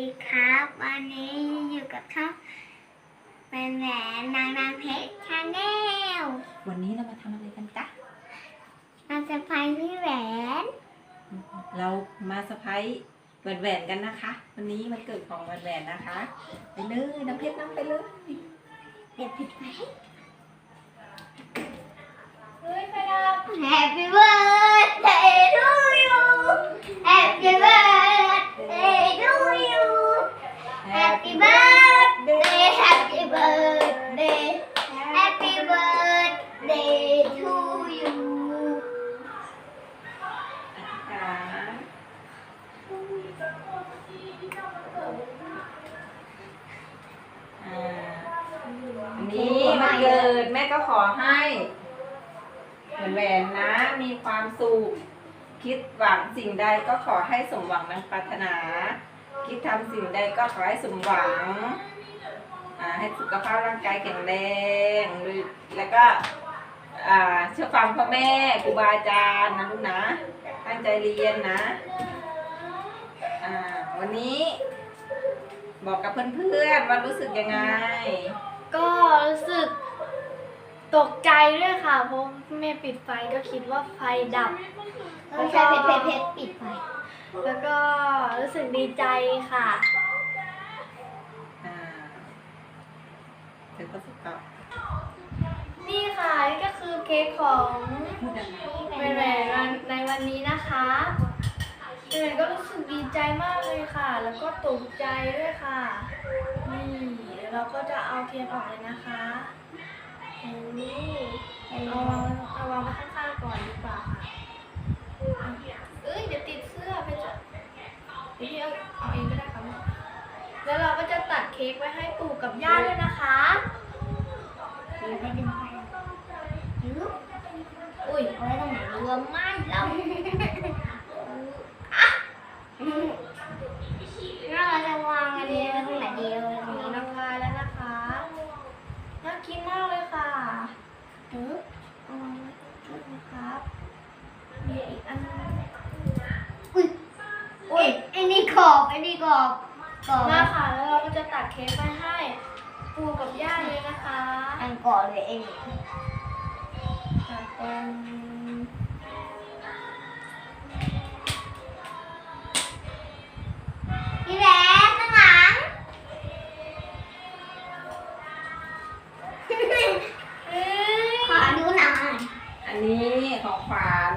ดีครับ วันนี้อยู่กับช่องแหวนแหวนนางนางเพชรชาแนลวันนี้เรามาทำอะไรกันจ๊ะมาจะพายพี่แหวน เรามาสะพายแหวนๆกันนะคะ วันนี้มันเกิดของแหวนๆนะคะ ไปเลยน้ำเพชรน้ำไปเลยเดี๋ยวปิดไว้เฮ้ยไปดับ Happy birthday to you Happy birthday to you Happy birthday Happy birthday Happy birthday to you ค่ะอ่าวันนี้มันเกิดแม่ก็ขอให้เหมือนแหวนนะ มีความสุข คิดหวังสิ่งใดก็ขอให้สมหวังดังปรารถนา คิดทำสิ่งใดก็ขอให้สมหวัง ให้สุขภาพร่างกายแข็งแรงหรือแล้วก็อ่าเชื่อฟังพ่อแม่ครูบาอาจารย์นะลูกนะ ตั้งใจเรียนนะอ่าวันนี้ บอกกับเพื่อนๆว่ารู้สึกยังไง ก็รู้สึกตกใจด้วยค่ะ เพราะแม่ปิดไฟก็คิดว่าไฟดับไม่ใช่เพชรเพชรเพชรปิดไฟ แล้วก็รู้สึกดีใจค่ะ นี่ค่ะนี่ก็คือเค้กของแหวนๆในวันนี้นะคะแหวนก็รู้สึกดีใจมากเลยค่ะ แล้วก็ตกใจด้วยค่ะ นี่เดี๋ยวเราก็จะเอาเทียนออกเลยนะคะโอ้เอาวางเอาวางไว้ข้างๆก่อนดีกว่าค่ะอะเอ้ยเดี๋ยวติดเสื้อไปจะเดี๋ยวพี่เอาเอาเองก็ได้ค่ะแล้วเราก็จะตัดเค้กไว้ให้ปู่กับย่าด้วยนะคะ หรือไม่ดึงไฟหรืออุ้ยเอาไว้ตรงไหนดีวะไม่เราเราจะวางอันนี้ไว้ตรงไหนดีเอาไว้ตรงนี้น้เนาะำลายแล้วนะคะน่ากินมากเลยค่ะหรือเอาวางไว้ชุดนะครับมีอีกอันนึงอุ้ยอุ้ยไอ้นี่กรอบไอ้นี่กรอบกรอบมาค่ะแล้วเราก็จะตัดเค้กไปให้ปู่กับย่าเลยนะคะ อันก่อนเลยเองตัดเป็นพี่แหวนข้างหลังเอ้ยขอดูหน่อย อันนี้ของขวัญ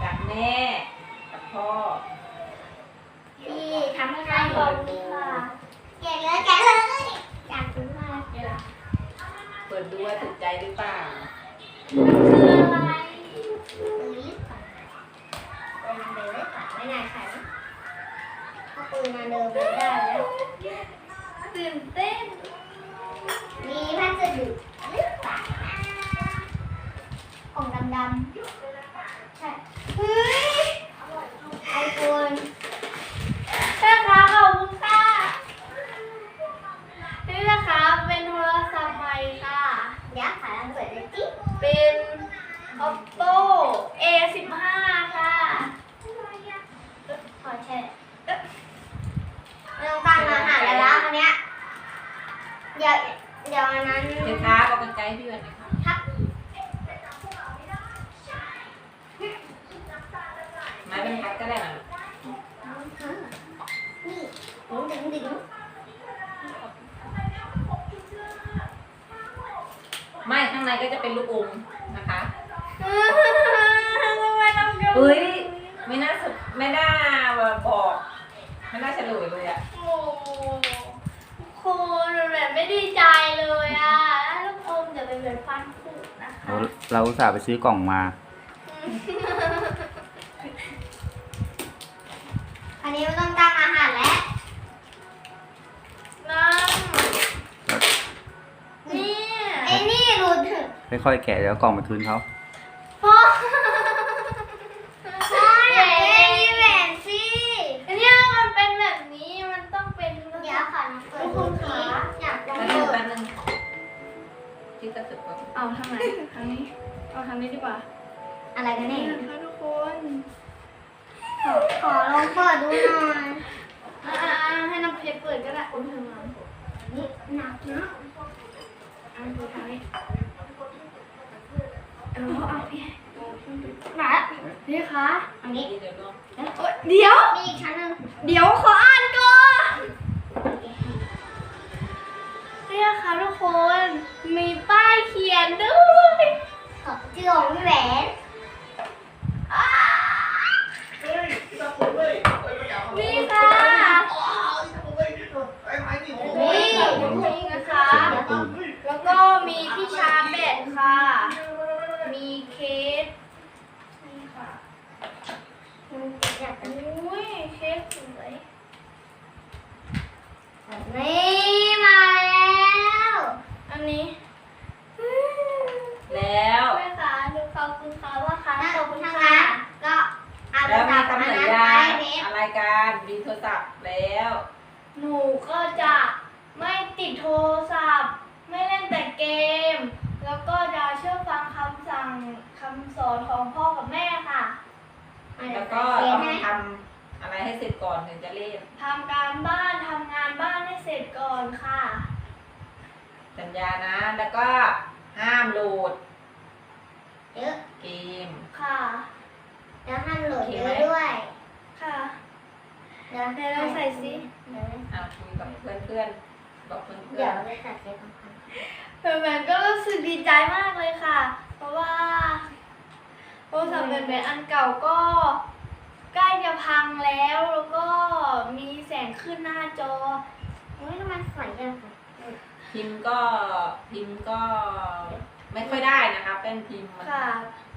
จากแม่กับพ่อพี่ทำให้ใครขอบคุณค่ะ แกะเลยแกะเลยอยากดูมาก เดี๋ยวนะ เปิ ดดูว่าถูกใจหรือเปล่ามันคืออะไรปืนก่อนปืนเดินไว้ก่อนไม่นานค่ะถ้าปืนมาเดินไม่ได้แล้วตื่นเต้น มีพัสดุหรือเปล่านะกล่องดำๆใช่เฮ้ยไอโฟน แม่ค้าขอบคุณค่ะ นี่นะคะ เป็นโทรศัพท์ใหม่ค่ะ เดี๋ยวขายลองเปิดเลยจิ เป็น oppo a15 ค่ะ ขอแชร์ไม่ต้องตั้งอาหารแล้วละอันเนี้ยเดี๋ยวเดี๋ยวอันนั้น เดี๋ยวค้าเอากันไกลให้พี่วันนะคะ ทับ ไม้บรรทัดก็ได้นะ นี่ ดึงดึงดึงไม่ข้างในก็จะเป็นลูกอมนะคะทำไมต้องเกินเฮ้ยไม่น่าสุดไม่น่าบอกไม่น่าเฉลยเลยอะโอ้คุณแบบไม่ดีใจเลยอะแล้วลูกอมจะเป็นแบบฟันผุนะคะเราเราอุตส่าห์ไปซื้อกล่องมา ค่อยๆแกะแล้วกล่องไปคืนเขาพ่อพ่ออยากได้นี่แหวนสิเนี่ยมันเป็นแบบนี้มันต้องเป็นเดี๋ยวขอน้องเปิดทุกดูคนสิขาอยากลองแป๊บนึเปิงดแป๊บนึงที่จะสุดก่อนเอาทางไหนทางนี้เอาทางนี้ดีกว่า อะไรกันนี่เนี่ยนะคะทุกคนขอขอลองเปิดดูหน่อยายเขียนด้วยขอบชื่องพี่แหวนนี่ค่ะนี่นี่นะคะ แล้วก็มีที่ชาร์จแบตค่ะ มีเคส นี่ค่ะ มันอยาก อุ้ยเคสสวย นี่มาแล้ว อันนี้ แล้ว แม่ค่ะดูขอบคุณค่ะว่าค่ะ ถ้า ขอบคุณ ทาง ค่ะ ร้านก็เอาโท แล้ ร ว ศั มี พท์อัน คำสัญ นั้น ญา ไปเว็บ อะไรกันมีโทร ศัพท์แล้ว หนูก็จะไม่ติดโทรศัพท์ ไม่เล่นแต่เกม แล้วก็จะเชื่อฟังคำสั่งคำสอนของพ่อกับแม่ค่ะแล้วก็ต้องทำอะไรให้เสร็จก่อนถึงจะเล่นทำการบ้านทำงานบ้านให้เสร็จก่อนค่ะ สัญญานะ แล้วก็ห้ามโหลดเยอะเกม ค่ะ แล้วห้ามโหลดโอเคเยไหมอะด้วย ค่ะ เดี๋ยวเดี๋ยวเราใส่สิเดี๋ยวอะคุยกับเพื่อนๆบอกเพื่เดี๋อยวนเราใส่เซฟของเขาแฟนๆก็รู้สึกดีใจมากเลยค่ะ เพราะว่าโทรศัพท์แบนๆอันเก่าก็ใกล้จะพังแล้ว แล้วก็มีแสงขึ้นหน้าจอเฮ้ยทำไมสวยจังๆพิมพ์ก็พิมพ์ก็ไม่ค่อยได้นะคะ เป็นพิมพ์มันค่ะ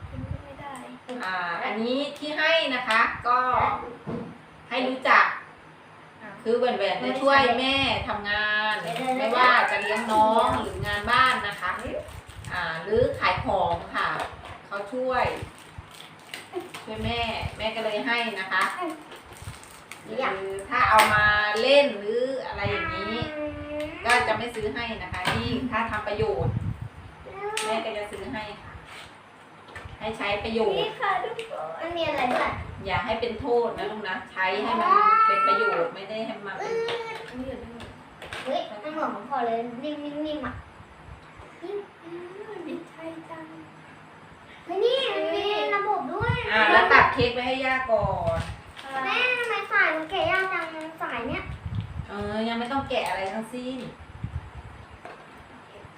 พิมพ์ก็ไม่ได้ อ่าอันนี้ที่ให้นะคะ ก็ ให้รู้จัก คือแหวนๆจะช่วยแม่ทำงาน ไม่ว่าจะเลี้ยงน้องหรืองานบ้านนะคะ อ่า หรือขายของค่ะ เขาช่วย ช่วยแม่ แม่ก็เลยให้นะคะคือถ้าเอามาเล่นหรืออะไรอย่างนี้ ก็จะไม่ซื้อให้นะคะที่ถ้าทำประโยชน์ แม่ก็จะซื้อให้ค่ะ ให้ใช้ประโยชนี่น์ค่ะทุกคนมันมีอะไรด้วยอย่าให้เป็นโทษนะลูกนะ ใช้ให้มันเป็นประโยชน์ไม่ได้ให้มันเป็นเฮ้ยมันเหมือนของพอเลยนิ่มๆๆอะดีใจจังเฮ้ยนี่มันมีระบบด้วยอ่าแล้วตัดเค้กไปให้ย่าก่อนค่ะแม่ทำไมสายมันแกะยากจังสายเนี้ยเออยังไม่ต้องแกะอะไรทั้งสิ้น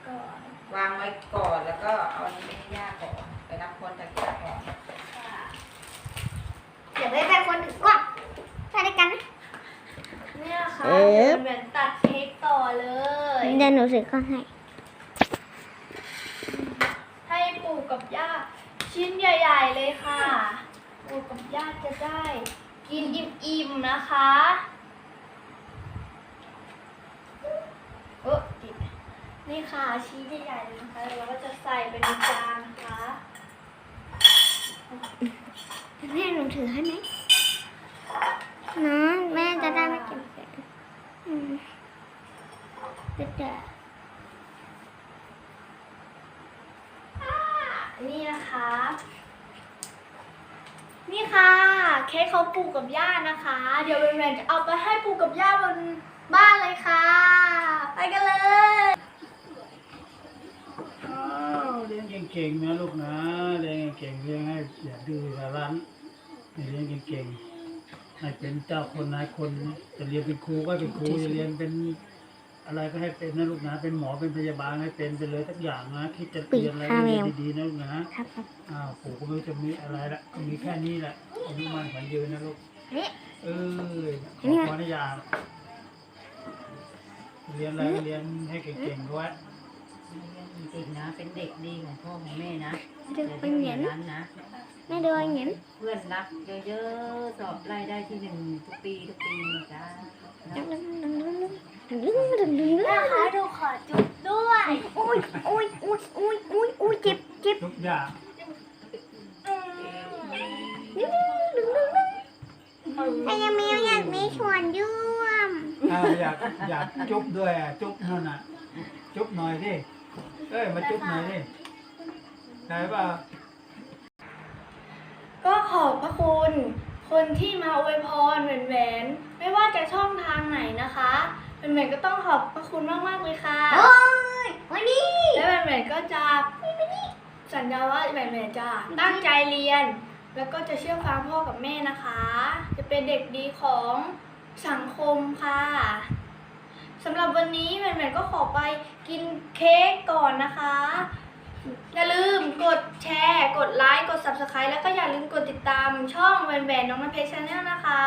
ก่อนวางไว้ก่อนแล้วก็เอาอันนี้ไปให้ย่าก่อน ไปรับคนจากย่าก่อนค่ะเดี๋ยวไปเป็นคนถือกล้องไปด้วยกันนะเนี่ยค่ะเออเป็นแบบตัดเค้กต่อเลย เดี๋ยวหนูถือกล้องให้ ให้ปู่กับย่าชิ้นใหญ่ ๆ เลยค่ะ ปู่กับย่าจะได้ กินอิ่มๆนะคะเออติดนี่ค่ะชิ้นใหญ่ๆเลยนะคะแล้วเราก็จะใส่ไปในจานนะคะ แม่หนูถือให้ไหมนะแม่จะได้ไม่เก็บเสียงอืมเดี๋ยวนี่นะคะ นี่ค่ะเค้กเของปู่กับย่านะคะ เดี๋ยวเรนๆจะเอาไปให้ปู่กับย่าบนบ้านเลยค่ะ ไปกันเลย อ้าวเรียนเก่งๆนะลูกนะเรียนเก่งๆเรียนให้อย่าดื้ออย่ารั้นเรียนเก่งๆให้เป็นเจ้าคนนายคนนะจะเรียนเป็นครูก็เป็นครูจะเรียนเป็นอะไรก็ให้เป็นนะลูกนะ เป็นหมอเป็นพยาบาลให้เป็นไปเลยทุกอย่างนะคิดจะเรียนอะไรก็เรียนดีๆนะลูกนะครับครับอ้าวปู่ก็ไม่รู้จะมีอะไรละก็มีแค่นี้แหละอายุมันขวัญยืนนะลูกนี่เออขนี่อไงขออนุญาตเรียนอะไรก็เรียนให้เก่งๆด้วย เด็กนะ เป็นเด็กดีของพ่อของแม่นะดูเป็นเหรียญนั้นนะแม่ดูเป็นเหรียญเพื่อนรักเยอะๆสอบไล่ได้ที่หนึ่งทุกปีทุกปีนะจ้านะคะดูขอจุดด้วยอุ้ยอุ้ยอุ้ยอุ้ยอุ้ยอุ้ยเจ็บเจ็บทุกอย่างแต่ยังมีอยากมีชวนร่วมอ้าวอยากอยากจุ๊บด้วยอะจุ๊บนั่นน่ะจุ๊บหน่อยดิ เอ้ยมาจุ๊บหน่อยดิได้ป่ะก็ขอบพระคุณ คนที่มาอวยพรแหวนๆไม่ว่าจะช่องทางไหนนะคะแหวนๆก็ต้องขอบพระคุณมากๆเลยค่ะโอ้ยวันนี้และแหวนๆก็จะสัญญาว่าแหวนๆจะตั้งใจเรียน แล้วก็จะเชื่อฟังพ่อกับแม่นะคะ จะเป็นเด็กดีของสังคมค่ะ สำหรับวันนี้แหวนๆก็ขอไปกินเค้กก่อนนะคะ อย่าลืมกดแชร์ กดไลค์ กด subscribe แล้วก็อย่าลืมกดติดตามช่องแหวนแหวนน้องน้ำเพชรชาแนลนะคะ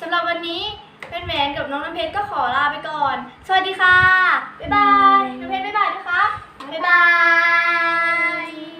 สำหรับวันนี้แหวนแหวนกับน้องน้ำเพชรก็ขอลาไปก่อน สวัสดีค่ะ บ๊ายบาย น้ำเพชรบ๊ายบายนะคะ บ๊ายบาย